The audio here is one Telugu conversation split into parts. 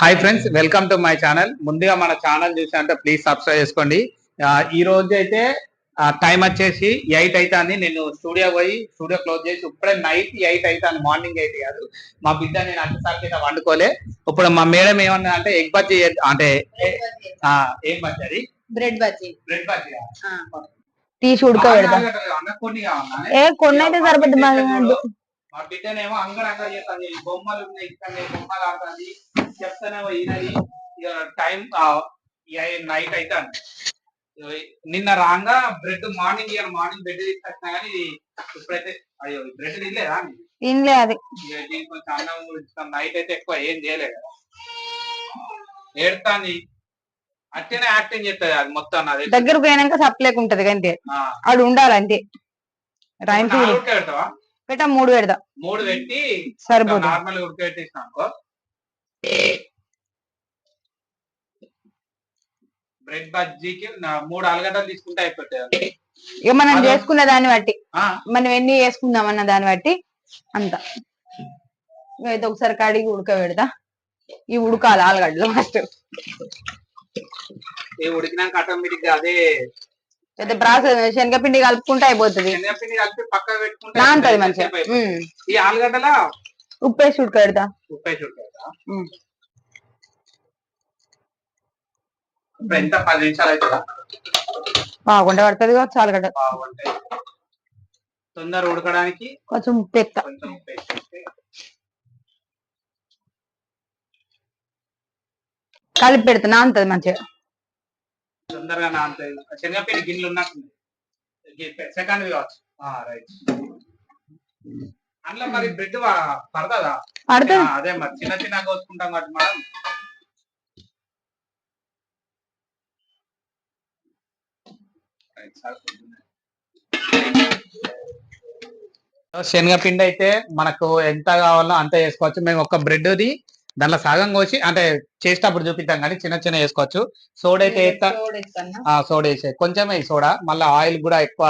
Hi friends welcome to my channel ముందుగా మన ఛానల్ చూసినట్టే ప్లీజ్ సబ్స్క్రైబ్ చేసుకోండి. ఈ రోజు అయితే టైం వచ్చేసి ఎయిట్ అవుతుంది నేను స్టూడియో పోయి స్టూడియో క్లోజ్ చేసి ఇప్పుడే నైట్ ఎయిట్ అవుతుంది మార్నింగ్ ఎయిట్ కాదు. మా బిడ్డ నేను అంతసారికి అయితే వండుకోలే. ఇప్పుడు మా మేడం ఏమన్నా అంటే ఎగ్ బజ్జీ అంటే ఏం బజ్జీ అది? బ్రెడ్ బజ్జీ బ్రెడ్ బజ్జీ తీసి ఉడకబెడతా ఏ కొన్ని అయితే సరిపోద్ది మా బిడ్డనేమో చేస్తాను ఈ బొమ్మలు ఉన్నాయి ఇక్కడ బొమ్మలు ఆడుతుంది. చెప్తానేమో ఈయనది టైం నైట్ అయితే నిన్న రాగా బ్రెడ్ మార్నింగ్ ఇవాళ మార్నింగ్ బ్రెడ్ తీసుకొచ్చినా కానీ ఇప్పుడైతే అయ్యో బ్రెడ్ తినలేదా తినలే అది. దీనికి కొంచెం అన్నం కూడా నైట్ అయితే ఎక్కువ ఏం చేయలేదు కదా. ఏడుతాంది. అట్టనే యాక్టింగ్ చేస్తుంది అది మొత్తం నాది. దగ్గరకు పోయినాక సప్లేక ఉంటది అంతే. ఆడు ఉండాలి అంతే. పెడతావా? పెట్టా మూడు పెడతా. మూడు పెట్టి సరిపోతుంది. నార్మల్ ఉడకబెట్టేసిన అనుకో. బ్రెడ్ బజ్జీకి మూడు ఆలుగడ్డలు తీసుకుంటే అయిపోతాయి ఇక మనం. చేసుకున్న దాన్ని బట్టి మనం ఎన్ని వేసుకుందాం అన్న దాన్ని బట్టి అంత. అయితే ఒకసారి కడిగి ఉడకబెడతా. ఈ ఉడకాలి ఆలుగడ్డలు ఫస్ట్ ఉడికినాక ఆటోమేటిక్ అదే పెద్ద ప్రాసెస్ శనగపిండి కలుపుకుంటే అయిపోతుంది. శనగపిండి కలిపి పెట్టుకుంటే అయిపోతుంది. మంచిగా. ఉమ్. ఈ ఆలుగడ్డల? ఉప్పు వేసి ఉడకబెడతా ఉప్పే చుట్టారా ఉమ్. ఇప్పుడు ఎంత? పది నిమిషాలు అవుతుందా? బాగుంటే పడుతుంది కావచ్చు ఆలుగడ్డ. బాగుంటాయి తొందర ఉడకడానికి కొంచెం ఉప్పు కొంచెం వేసేస్తే కలిపి పెడతా నాంతది మంచిగా. తొందరగా నానుతాయి శనగపిండి గిన్నెలు ఉన్నట్టు సెకండ్ కావచ్చు. రైట్ అందులో మరి బ్రెడ్ పడుతుంది? అదే మరి. చిన్న చిన్న కోసుకుంటాం కాబట్టి మనం. శనగపిండి అయితే మనకు ఎంత కావాలో అంత వేసుకోవచ్చు. మేము ఒక బ్రెడ్ది దాంట్లో సగం కోసి అంటే చేసేటప్పుడు చూపిద్దాం కానీ చిన్న చిన్న వేసుకోవచ్చు. సోడా అయితే సోడా వేసే. కొంచెమే సోడా. మళ్ళీ ఆయిల్ కూడా ఎక్కువ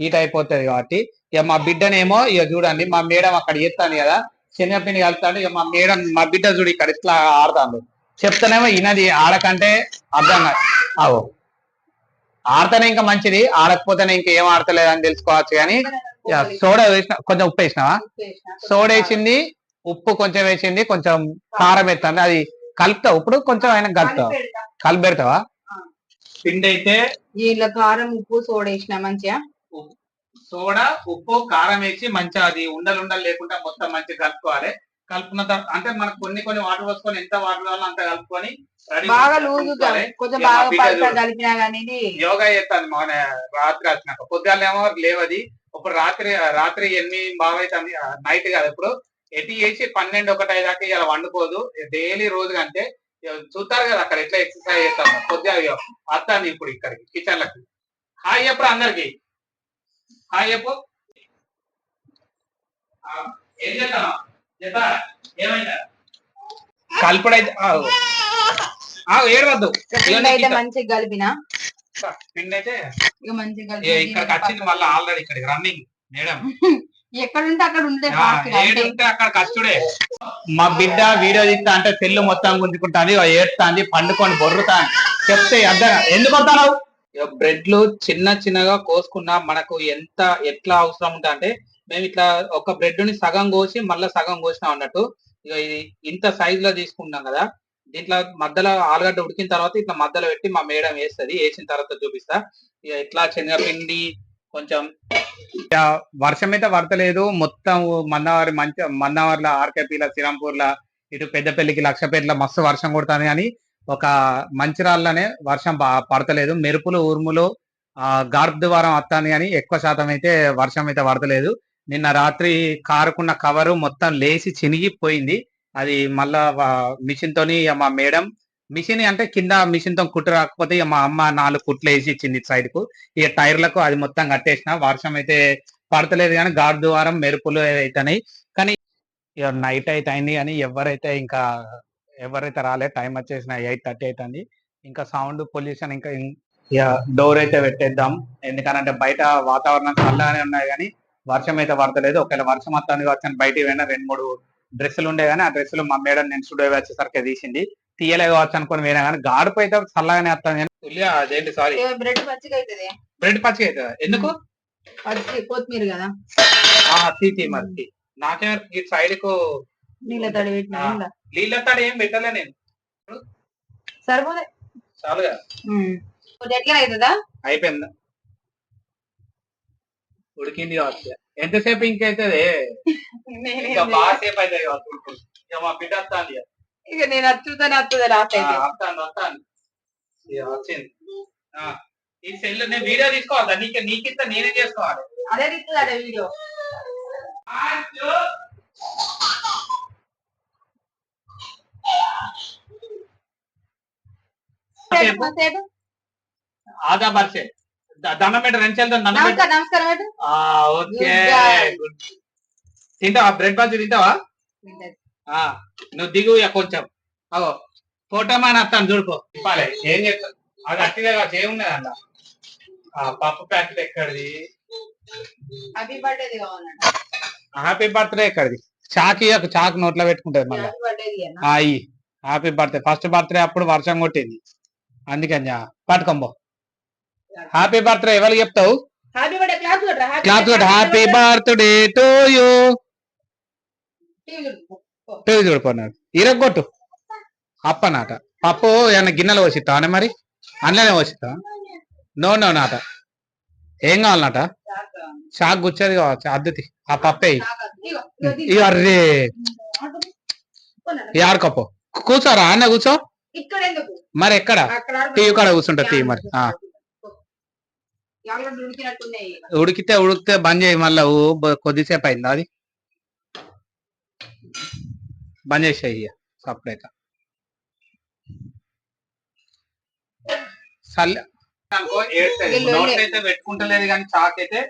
హీట్ అయిపోతుంది కాబట్టి. ఇక మా బిడ్డనేమో ఇక చూడండి మా మేడం అక్కడ చేస్తాను కదా. శనగపిండి కలుపుతాడు. ఇక మా మేడం మా బిడ్డ చూడు ఇక్కడ ఇట్లా ఆడతాను చెప్తానేమో ఈయనది ఆడకంటే అర్థం కాదు. ఆవో ఆడితేనే ఇంకా మంచిది. ఆడకపోతేనే ఇంకా ఏం ఆడతలేదు అని తెలుసుకోవచ్చు కానీ సోడా వేసిన కొంచెం ఉప్పు వేసినావా? సోడా వేసింది. ఉప్పు కొంచెం వేసింది కొంచెం కారం వేస్తాను అది కలుపుతావు? ఇప్పుడు కొంచెం ఆయన కలుపుతావు? కలిపి పెడతావా పిండి అయితే దీంట్లో కారం ఉప్పు సోడా వేసిన మంచిగా సోడా ఉప్పు కారం వేసి మంచిగా అది ఉండలు ఉండలు లేకుండా మొత్తం మంచిగా కలుపుకోవాలి. కలుపుకున్న తర్వాత అంటే మనకు కొన్ని కొన్ని వాటర్ పోసుకొని ఎంత వాటర్ కావాలో అంత కలుపుకొని బాగా లూజ్. కొంచెం బాగా. కలిపినా కానీ యోగా చేస్తాను మన రాత్రి వచ్చినాక పొద్దుగాలేమో లేవది. ఇప్పుడు రాత్రి రాత్రి ఎనిమిది బాగా అవుతుంది. నైట్ కాదు. ఇప్పుడు ఎటు చేసి పన్నెండు ఒకటి దాకా ఇలా వండుకోదు. డైలీ రోజు కంటే చూస్తారు కదా అక్కడ ఎట్లా ఎక్సర్సైజ్ చేస్తాను పొద్దుగా వస్తాను ఇప్పుడు ఇక్కడికి కిచెన్ లకి హాయ్ చెప్పు అందరికి. హాయ్ చెప్పు. ఏం చేస్తాను ఏమైందా? కలుపుడైతే ఏడవద్దు. మంచిగా కలిపిన? పిండి అయితే ఇక మంచిగా ఇక్కడికి వచ్చింది మళ్ళీ ఆల్రెడీ ఇక్కడికి రన్నింగ్ మేడం. ఎక్కడ ఉంటే అక్కడ ఉంటే ఆ, ఏడు ఉంటే అక్కడ కచ్చుడే. మా బిడ్డ వీడియో తీస్తా అంటే సెల్లు మొత్తం గుంజుకుంటాంది ఏడుతాంది పండుకొని బొర్రుతాంది. చెప్తే అర్థం ఎందుకు వస్తావు బ్రెడ్లు చిన్న చిన్నగా కోసుకున్నా మనకు ఎంత ఎట్లా అవసరం ఉంటా అంటే మేము ఇట్లా ఒక బ్రెడ్ని సగం కోసి మళ్ళీ సగం కోసినాం అన్నట్టు. ఇక ఇది ఇంత సైజ్లో తీసుకుంటాం కదా దీంట్లో మధ్యలో ఆలుగడ్డ ఉడికిన తర్వాత ఇట్లా మధ్యలో పెట్టి మా మేడం వేస్తది వేసిన తర్వాత చూపిస్తా. ఇక ఇట్లా శనగపిండి కొంచెం వర్షం అయితే పడతలేదు. మొత్తం మన్నవారి మంచి మందవారిల ఆర్కేపీల శ్రీరాంపూర్ల ఇటు పెద్దపల్లికి లక్షపేటల మస్తు వర్షం కొడుతుంది కానీ ఒక మంచిరాళ్ళనే వర్షం పడతలేదు. మెరుపులు ఉరుములు ఆ గార్బ్ ద్వారం వస్తుంది కానీ ఎక్కువ శాతం అయితే వర్షం అయితే పడతలేదు. నిన్న రాత్రి కారుకున్న కవరు మొత్తం లేచి చినిగిపోయింది. అది మళ్ళా మిషన్ తోని మా మేడం మిషన్ అంటే కింద మిషన్తో కుట్టు రాకపోతే ఇక మా అమ్మ నాలుగు కుట్లు వేసి ఇచ్చింది సైడ్కు. ఇక టైర్లకు అది మొత్తం కట్టేసిన వర్షం అయితే పడతలేదు కానీ గాడ్ ద్వారం మెరుపులు అవుతున్నాయి కానీ నైట్ అయితే అయింది కానీ ఎవరైతే ఇంకా ఎవరైతే రాలే టైం వచ్చేసిన ఎయిట్ థర్టీ అవుతుంది ఇంకా సౌండ్ పొల్యూషన్ ఇంకా డోర్ అయితే పెట్టేద్దాం. ఎందుకనంటే బయట వాతావరణం చల్లగానే ఉన్నాయి కానీ వర్షం అయితే పడతలేదు. ఒకవేళ వర్షం వస్తుంది వచ్చాను బయటికి పోయినా రెండు మూడు డ్రెస్సులు ఉండే కానీ ఆ డ్రెస్సులు మా మేడం నేను స్టూడియో వచ్చేసరికి తీసింది. తీయలే కావచ్చు అనుకుని వేరే కానీ గాడుపు అయితే చల్లగానే వస్తుంది కానీ అదేంటి సారీ బ్రెడ్ పచ్చిగా అవుతుంది బ్రెడ్ పచ్చిగా అవుతుందా ఎందుకు? పచ్చి కొత్తిమీర కదా. ఆ, తీ తీ మరి. నాకే ఈ సైడ్కు నీళ్ళ తడి పెట్టిన. నీళ్ళ తాడు ఏం పెట్టలే నేను. సరిపోతే చాలుగా. ఎట్లా అవుతుందా అయిపోయిందా. ఉడికింది కావచ్చు. ఎంతసేపు ఇంకైతుంది? ఇంకా బాగా సేపు అవుతుంది. ఇక మా బిడ్డ వస్తాంది ఇక. నేను వచ్చింది. ఆ, ఈ సెల్ నేను వీడియో తీసుకోవాలి? నీకు నీకింత నేనే చేసుకోవాలి. అదే తీస్తుందట వీడియో. ఆదా బర్సే దండం పెట్ట రెండు చేతులతో దండం నమస్కారం ఓకే. తింటావా? బ్రెడ్ బజ్జీ తింటావా? ఆ, నువ్వు దిగు ఇక కొంచెం. అగో ఫోటో మాన వస్తాను చూడుకో. ఏం చెప్తా అది అట్టిదే కాదు ఏమున్నది అన్న? ఆ పప్పు ప్యాకెట్ ఎక్కడిది? హ్యాపీ బర్త్డే కావాలంట హ్యాపీ బర్త్డే ఎక్కడిది? చాక్ చాక్ నోట్లో పెట్టుకుంటది మళ్ళీ. హ్యాపీ బర్త్డే అయ్యి హ్యాపీ బర్త్డే ఫస్ట్ బర్త్డే అప్పుడు వర్షం కొట్టింది. అందుకని పట్టుకోంబో హ్యాపీ బర్త్డే ఎవరికి చెప్తావు? Happy birthday to you TV చూడుకున్నాడు ఇరగొట్టు. అప్పనాట పప్పు ఏమన్నా గిన్నెలో అని మరి? అందులోనే వచ్చిస్తావా నో నో నాట. ఏం కావాలన్నట షాక్ గుచ్చేది కావచ్చు. అద్దతి ఆ పప్పే అర్రే. ఆడుకోపో కూర్చోరా అన్న కూర్చో. మరి ఎక్కడ? టీవీ కాడ కూర్చుంటా టీవీ మరి. ఉడికితే ఉడికితే బంద్ చేయి మళ్ళా. కొద్దిసేపు అయిందా అది. బంద్ చేసేయి సపరేట్ చల్ల అనుకో ఏడ్తది. అయితే పెట్టుకుంటలేదు కానీ చాక్ అయితే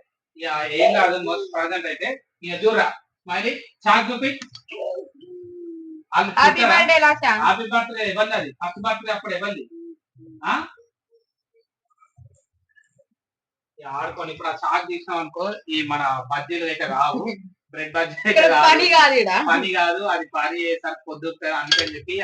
ఏం కాదు మోస్ట్ ప్రజెంట్ అయితే. ఇక చూడరా. మరి చాక్ చూపి. Happy birthday last happy birthday ఇవ్వండి అది? హ్యాపీ బర్త్డే అప్పుడు ఇవ్వండి ఆ? ఇక ఆడుకొని ఇప్పుడు ఆ చాక్ తీసినాం అనుకో ఈ మన బజ్జీలు అయితే రావు. బ్రెడ్ బజ్జీ అయితే పని కాదు పని కాదు అది పని చేసాక పొద్దుతారు అందుకని చెప్పి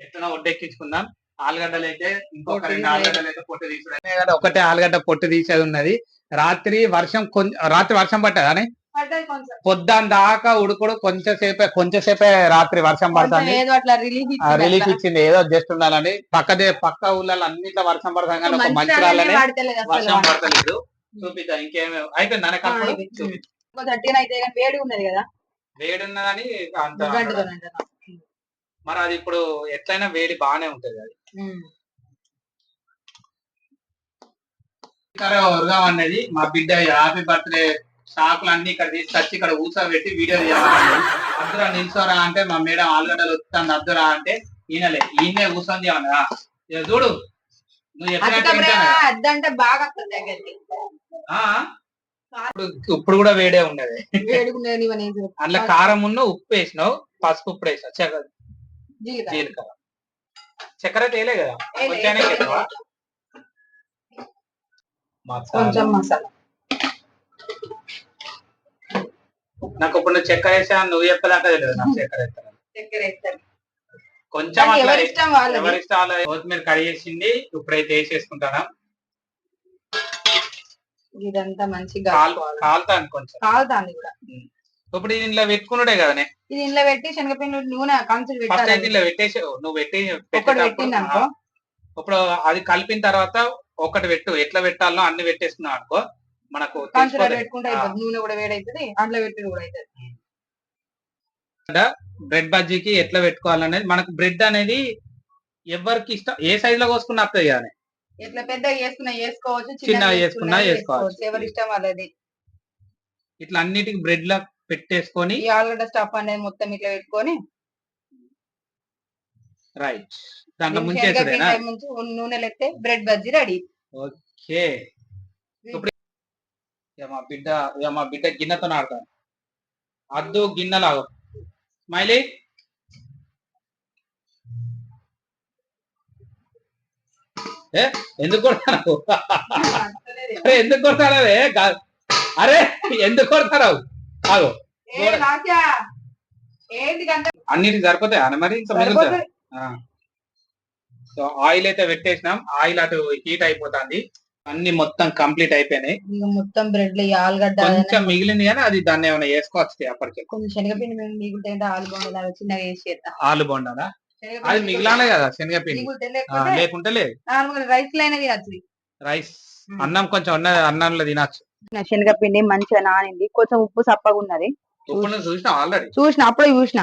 ఎట్లా ఒడ్డెక్కించుకుందాం. ఆలుగడ్డలు అయితే ఇంకొక రెండు. ఆలుగడ్డలు అయితే పొట్టు తీసుకున్నాయి ఒకటే ఆలుగడ్డ పొట్టు తీసేది ఉన్నది. రాత్రి వర్షం కొంచెం రాత్రి వర్షం పట్టదని పడ్డది కొంచెం. పొద్దున్న దాకా ఉడుకుడు కొంచెం సేపే కొంచెం సేపే రాత్రి వర్షం పడుతుంది. రిలీఫ్ ఇచ్చింది ఏదో జస్ట్ ఉండాలని. పక్కదే పక్క ఊళ్ళలో అన్నిట్లో వర్షం పడుతుంది కానీ ఒక మంచి రాళ్ళనే వర్షం పడతలేదు. చూపిద్దాం ఇంకేమి. అయిపోయింది అనే ఆ, థర్టీన్ అయితే కానీ వేడి ఉన్నది కదా? వేడి ఉన్నదని అంత మరి అది ఇప్పుడు ఎట్లయినా వేడి బాగానే ఉంటది అది. అనేది మా బిడ్డ హ్యాపీ బర్త్డే షాకులు అన్ని ఇక్కడ తీసుకొచ్చి ఇక్కడ కూర్చోబెట్టి వీడియో చేయాలి అద్దురా నిల్చోరా అంటే మా మేడం ఆలుగడ్డలు వస్తుంది అద్దురా అంటే ఈయనలే ఈయనే కూర్చొని ఇక చూడు నువ్వు ఎట్లా అద్దంటే బాగా ఇప్పుడు కూడా వేడే ఉన్నది. ఇవన్నీ అందులో కారం ఉన్న ఉప్పు వేసినావు పసుపు ఉప్పు వేసినావు చక్కెర. జీలకర్ర. చక్కెర తేలే కదా? కొంచెం మసాలా. నాకు ఇప్పుడు నువ్వు చక్కెర వేసా నువ్వు చెప్పేదాకా తెలియదు నాకు చక్కెర వేస్తాను చక్కెర వేస్తారు కొంచెం కానీ అట్లా ఎవరి ఇష్టం వాళ్ళది? ఎవరి ఇష్టాలు కొత్తిమీర కడిగేసింది ఇప్పుడైతే వేసేసుకుంటాను. ఇదంతా మంచిగా. కాలుతాను కొంచెం కాలుతాంది కూడా. ఇప్పుడు ఇంట్లో పెట్టుకున్నాడే కదనే ఇది ఇంట్లో పెట్టి శనగపిండి నూనె కంచులు పెట్టాలి. ఇంట్లో పెట్టేసి నువ్వు పెట్టి ఇప్పుడు అది కలిపిన తర్వాత ఒకటి పెట్టు ఎట్లా పెట్టాలో అన్ని పెట్టేస్తున్నావు అనుకో మనకు కంచులో. పెట్టుకుంటే నూనె కూడా వేడైతుంది అందులో పెట్టి కూడా అవుతుంది బ్రెడ్ బజ్జీకి ఎట్లా పెట్టుకోవాలనేది మనకు బ్రెడ్ అనేది ఎవరికి ఇష్టం ఏ సైజ్లో కోసుకున్నా వస్తుంది కానీ ఎట్లా పెద్దగా చేసుకున్నా చేసుకోవచ్చు చిన్నగా చిన్నగా చేసుకున్నా చేసుకోవచ్చు. ఎవరి ఇష్టం వాళ్ళది. ఇట్లా అన్నిటికి బ్రెడ్ లా పెట్టేసుకొని ఈ ఆలుగడ్డ స్టఫ్ అనేది మొత్తం ఇట్లా పెట్టుకొని రైట్ దాంట్లో ముంచి నూనెలు ఎత్తే బ్రెడ్ బజ్జీ రెడీ ఓకే. మా బిడ్డ మా బిడ్డ గిన్నెతో ఆడతాను. అద్దు గిన్నెలాగు. స్మైలీ. ఏ? ఎందుకు కొడతావు? అరే ఎందుకు కొడతానవే గా- అరే ఎందుకు ఏంటి కంటే అన్నిటికి సరిపోతాయి? అన్న మరి ఇంకా మిగులుతాయి. సో ఆయిల్ అయితే పెట్టేసినాం. ఆయిల్ అటు హీట్ అయిపోతుంది. అన్ని మొత్తం కంప్లీట్ అయిపోయినాయి. మొత్తం బ్రెడ్ ఆలుగడ్డ కొంచెం మిగిలింది కానీ అది దాన్ని ఏమైనా వేసుకోవచ్చు అప్పటికి. కొంచెం శనగపిండి మేము మిగులుతుంటే ఆలుగడ్డ లాగా చిన్నగా వేసి ఆలు బొండాలా అది మిగిలానే కదా శనగపిండి. లేకుంటే లేదు. నార్మల్ రైస్ లైన తినచ్చు రైస్. అన్నం కొంచెం ఉన్నది అన్నంలో తినచ్చు. శనగపిండి మంచిగా నానింది. కొంచెం ఉప్పు సప్పగా ఉన్నది. చూసినా ఆల్రెడీ? చూసిన అప్పుడే చూసిన.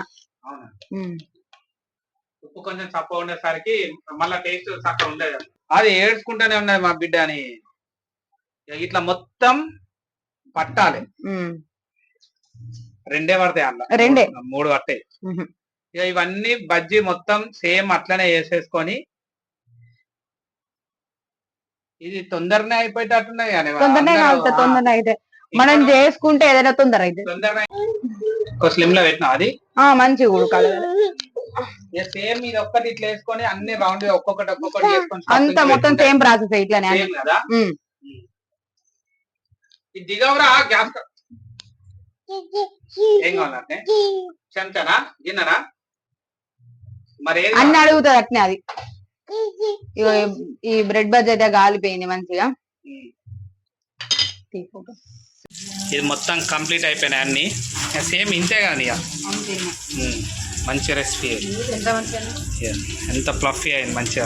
ఉప్పు కొంచెం తక్కువ ఉండేసరికి మళ్ళా టేస్ట్ తక్కువ ఉండేది. అది ఏడ్చుకుంటానే ఉన్నది మా బిడ్డ అని. ఇక ఇట్లా మొత్తం పట్టాలి. రెండే పడతాయి అందులో. రెండే. మూడు. ఇక ఇవన్నీ బజ్జీ మొత్తం సేమ్ అట్లనే వేసేసుకొని ఇది తొందరనే అయిపోయేటట్టున్నాయి కానీ తొందరనే అయితే. మనం చేసుకుంటే ఏదైనా తొందర అయితే. తొందరనే స్లిమ్లో పెట్టినా అది? మంచిగా ఉడకాలి. సేమ్ ఇది ఒక్కటి ఇట్లా వేసుకొని అన్ని రౌండ్ ఒక్కొక్కటి ఒక్కొక్కటి చేసుకొని అంత మొత్తం సేమ్ ప్రాసెస్ ఇట్లానే కదా. ఇది దిగవరా? గ్యాస్ ఏం కావాలంటే? చెంచనా? ఏది అన్ని? అడుగుతుంది అట్నే అది. ఇగో ఈ బ్రెడ్ బజ్ అయితే గాలిపోయింది మంచిగా. ఇది మొత్తం కంప్లీట్ అయిపోయినాయి అన్ని. సేమ్ ఇంతే కానీ. మంచి రెసిపీ ఎంత ఫ్లఫీ అయింది మంచిగా.